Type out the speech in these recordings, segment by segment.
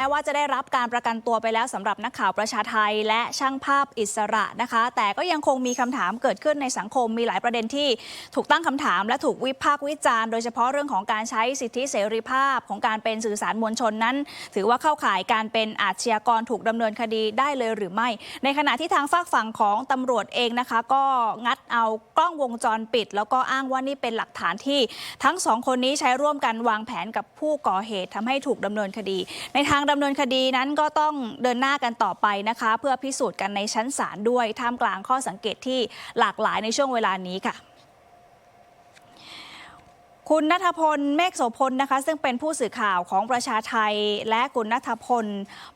แม้ว่าจะได้รับการประกันตัวไปแล้วสำหรับนักข่าวประชาไทย และช่างภาพอิสระนะคะ แต่ก็ยังคงมีคำถามเกิดขึ้นในสังคมมีหลายประเด็นที่ถูกตั้งคำถาม และถูกวิพากษ์วิจารณ์ โดยเฉพาะเรื่องของการใช้สิทธิเสรีภาพของการเป็นสื่อสารมวลชนนั้น ถือว่าเข้าข่ายการเป็นอาชญากรถูกดำเนินคดีได้เลยหรือไม่ ในขณะที่ทางฝากฝั่งของตำรวจเองนะคะ ก็งัดเอากล้องวงจรปิด แล้วก็อ้างว่านี่เป็นหลักฐานที่ทั้งสองคนนี้ใช้ร่วมกันวางแผนกับผู้ก่อเหตุทำให้ถูกดำเนินคดีในทางดำเนินคดีนั้นก็ต้องเดินหน้ากันต่อไปนะคะ เพื่อพิสูจน์กันในชั้นศาลด้วยท่ามกลางข้อสังเกตที่หลากหลายในช่วงเวลานี้ค่ะ คุณนัทพลเมฆโสพลนะคะ ซึ่งเป็นผู้สื่อข่าวของประชาไทย และคุณนัทพล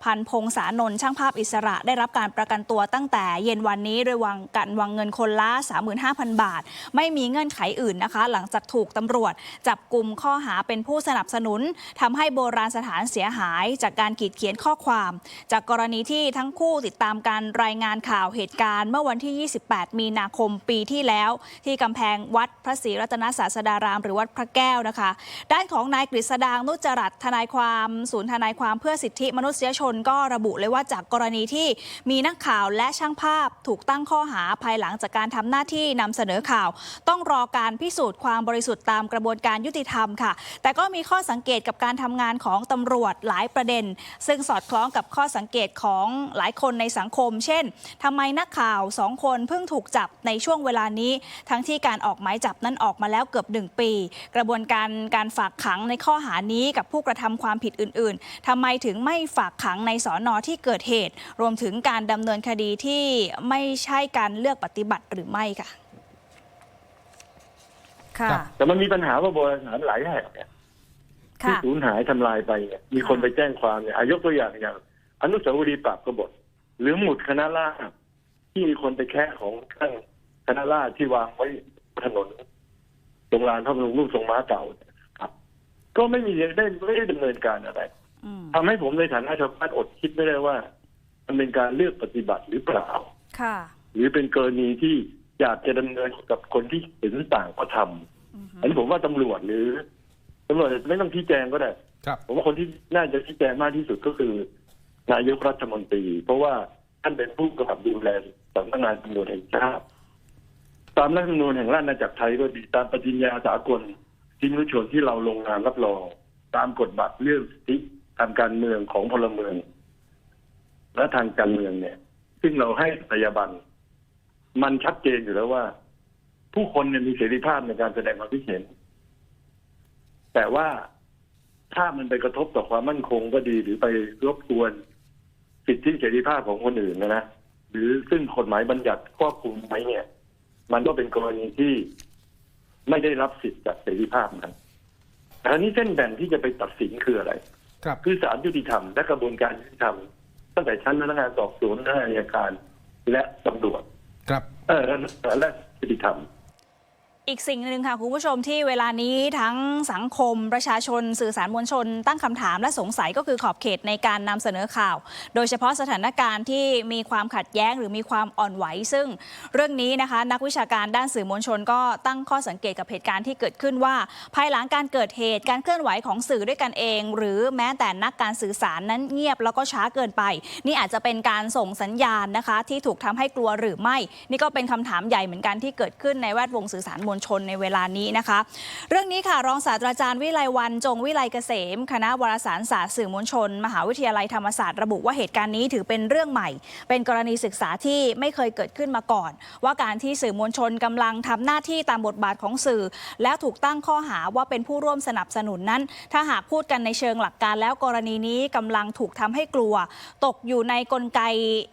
พันพงษานนท์ช่างภาพอิสระ ได้รับการประกันตัวตั้งแต่เย็นวันนี้โดยวางกันวางเงินคนละ 35,000 บาท ไม่มีเงื่อนไขอื่นนะคะ หลังจากถูกตำรวจจับกลุ่มข้อหาเป็นผู้สนับสนุนทำให้โบราณสถานเสียหายจากการขีดเขียนข้อความ จากกรณีที่ทั้งคู่ติดตามการรายงานข่าวเหตุการณ์ เมื่อวันที่ 28 มีนาคมปีที่แล้ว ที่กำแพงวัดพระศรีรัตนศาสดาราม หรือวัดพระแก้วนะคะ ด้านของนายกฤษดางนุจจรัตทนายความศูนย์ทนายความเพื่อสิทธิมนุษยชนก็ระบุเลยว่าจากกรณีที่มีนักข่าวและช่างภาพถูกตั้งข้อหาภายหลังจากการทำหน้าที่นำเสนอข่าว ต้องรอการพิสูจน์ความบริสุทธิ์ตามกระบวนการยุติธรรมค่ะ แต่ก็มีข้อสังเกตกับการทำงานของตำรวจหลายประเด็น ซึ่งสอดคล้องกับข้อสังเกตของหลายคนในสังคม เช่นทำไมนักข่าวสองคนเพิ่งถูกจับในช่วงเวลานี้ ทั้งที่การออกหมายจับนั้นออกมาแล้วเกือบหนึ่งปีกระบวนการการฝากขังในข้อหานี้กับผู้กระทำความผิดอื่น ๆทำไมถึงไม่ฝากขังในสอนอที่เกิดเหตุ รวมถึงการดำเนินคดีที่ไม่ใช่การเลือกปฏิบัติหรือไม่ค่ะค่ะครับแต่มันมีปัญหาว่าโบราณสถานหลายแห่งเนี่ยที่ค่ะสูญหายทำลายไปเนี่ยมีคนไปแจ้งความเนี่ยอายกตัวอย่างอย่าง อนุสาวรีย์ปราบกบฏ หรือหมุดคณะราษฎรที่มีคนไปแค่ของข้างคณะราษฎรที่วางไว้ถนนต รงลานพระบรมรูปทรงม้าเก่าเนี่ยครับ ก็ไม่มีได้ไม่ได้ดำเนินการอะไรอืมทำให้ผมในฐานะชาวบ้านอดคิดไม่ได้ว่า มันเป็นการเลือกปฏิบัติหรือเปล่าค่ะ หรือเป็นกรณีที่อยากจะดำเนินกับคนที่เห็นต่างก็ทำอือฮึอันนี้ผมว่าตำรวจหรือตำรวจไม่ต้องชี้แจงก็ได้ครับผมว่าคนที่น่าจะชี้แจงมากที่สุดก็คือ นายกรัฐมนตรี เพราะว่าท่านเป็นผู้กำกับดูแลสำนักงานตำรวจแห่งชาติ ตามรัฐธรรมนูญแห่งราชอาณาจักรไทยก็ดีตามปฏิญญาสากลที่มนุชนที่เราลงนามรับรอง ตามกฎบัตรเรื่องสิทธิทางการเมืองของพลเมือง และทางการเมืองเนี่ย ซึ่งเราให้สถาบัน มันชัดเจนอยู่แล้วว่า ผู้คนเนี่ยมีเสรีภาพในการแสดงความคิดเห็น แต่ว่าถ้ามันไปกระทบต่อความมั่นคงก็ดีหรือไปรบกวนสิทธิเสรีภาพของคนอื่นนะนะหรือซึ่งกฎหมายบัญญัติครอบคุมไว้เนี่ย มันก็เป็นกรณีที่ไม่ได้รับสิทธิ์จากเสรีภาพนั้นแต่อันนี้เส้นแบ่งที่จะไปตัดสินคืออะไร ครับ คือศาลยุติธรรมและกระบวนการยุติธรรมตั้งแต่ชั้นพนักงานสอบสวนพนักงานอัยการ และตำรวจ ครับ เออและและยุติธรรม อีกสิ่งหนึ่งค่ะคุณผู้ชมที่เวลานี้ทั้งสังคมประชาชนสื่อสารมวลชน ตั้งคำถามและสงสัยก็คือขอบเขตในการนำเสนอข่าว โดยเฉพาะสถานการณ์ที่มีความขัดแย้งหรือมีความอ่อนไหว ซึ่งเรื่องนี้นะคะ นักวิชาการด้านสื่อมวลชน ก็ตั้งข้อสังเกตกับเหตุการณ์ที่เกิดขึ้นว่า ภายหลังการเกิดเหตุการเคลื่อนไหวของสื่อด้วยกันเอง หรือแม้แต่นักการสื่อสารนั้นเงียบแล้วก็ช้าเกินไป นี่อาจจะเป็นการส่งสัญญาณนะคะ ที่ถูกทำให้กลัวหรือไม่ นี่ก็เป็นคำถามใหญ่เหมือนกันที่เกิดขึ้นในแวดวงสื่อสารมวลชนในเวลานี้นะคะ เรื่องนี้ค่ะรองศาสตราจารย์วิไลวันจงวิไลเกษม คณะวารสารศาสตร์สื่อมวลชน มหาวิทยาลัยธรรมศาสตร์ระบุว่าเหตุการณ์นี้ถือเป็นเรื่องใหม่ เป็นกรณีศึกษาที่ไม่เคยเกิดขึ้นมาก่อน ว่าการที่สื่อมวลชนกำลังทำหน้าที่ตามบทบาทของสื่อ แล้วถูกตั้งข้อหาว่าเป็นผู้ร่วมสนับสนุนนั้น ถ้าหากพูดกันในเชิงหลักการแล้วกรณีนี้กำลังถูกทำให้กลัว ตกอยู่ในกลไก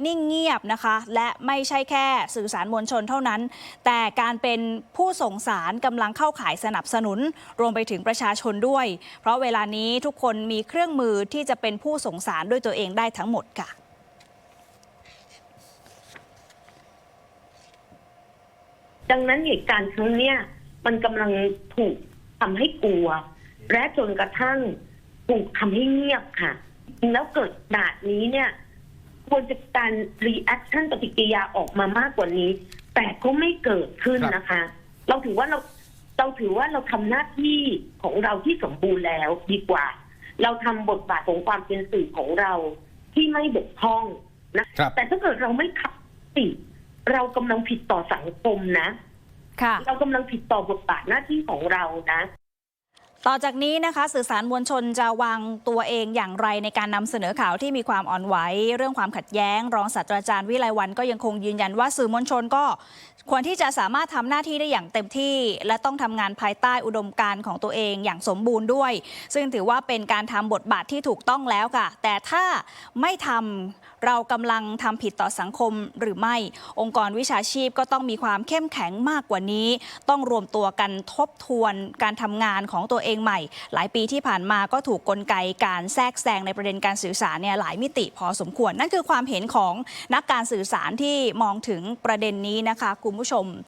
นิ่งเงียบนะคะ และไม่ใช่แค่สื่อสารมวลชนเท่านั้น แต่การเป็นผู้ส่งสารกำลังเข้าข่ายสนับสนุน รวมไปถึงประชาชนด้วย เพราะเวลานี้ทุกคนมีเครื่องมือที่จะเป็นผู้ส่งสารด้วยตัวเองได้ทั้งหมดค่ะดังนั้นเหตุการณ์ครั้งเนี้ยมันกำลังถูกทำให้กลัว และจนกระทั่งถูกทำให้เงียบค่ะ แล้วเกิดดาดนี้เนี่ยควรจะการรีแอคชั่นปฏิกิริยาออกมามากกว่านี้ แต่ก็ไม่เกิดขึ้นนะคะ เราถือว่าเราเราถือว่าเราทำหน้าที่ของเราที่สมบูรณ์แล้วดีกว่า เราทำบทบาทของความเป็นสื่อของเราที่ไม่บกพร่องนะครับแต่ถ้าเกิดเราไม่ขับสิเรากำลังผิดต่อสังคมนะค่ะเรากำลังผิดต่อบทบาทหน้าที่ของเรานะ ต่อจากนี้นะคะสื่อสารมวลชนจะวางตัวเองอย่างไรในการนำเสนอข่าวที่มีความอ่อนไหว เรื่องความขัดแย้ง รองศาสตราจารย์วิไลวันก็ยังคงยืนยันว่าสื่อมวลชนก็ควรที่จะสามารถทำหน้าที่ได้อย่างเต็มที่ และต้องทำงานภายใต้อุดมการณ์ของตัวเองอย่างสมบูรณ์ด้วย ซึ่งถือว่าเป็นการทำบทบาทที่ถูกต้องแล้วค่ะ แต่ถ้าไม่ทำเรากำลังทำผิดต่อสังคมหรือไม่ องค์กรวิชาชีพก็ต้องมีความเข้มแข็งมากกว่านี้ ต้องรวมตัวกันทบทวนการทำงานของตัวเองใหม่ หลายปีที่ผ่านมาก็ถูกกลไกการแทรกแซงในประเด็นการสื่อสารเนี่ยหลายมิติพอสมควร นั่นคือความเห็นของนักการสื่อสารที่มองถึงประเด็นนี้นะคะคุณผู้ชม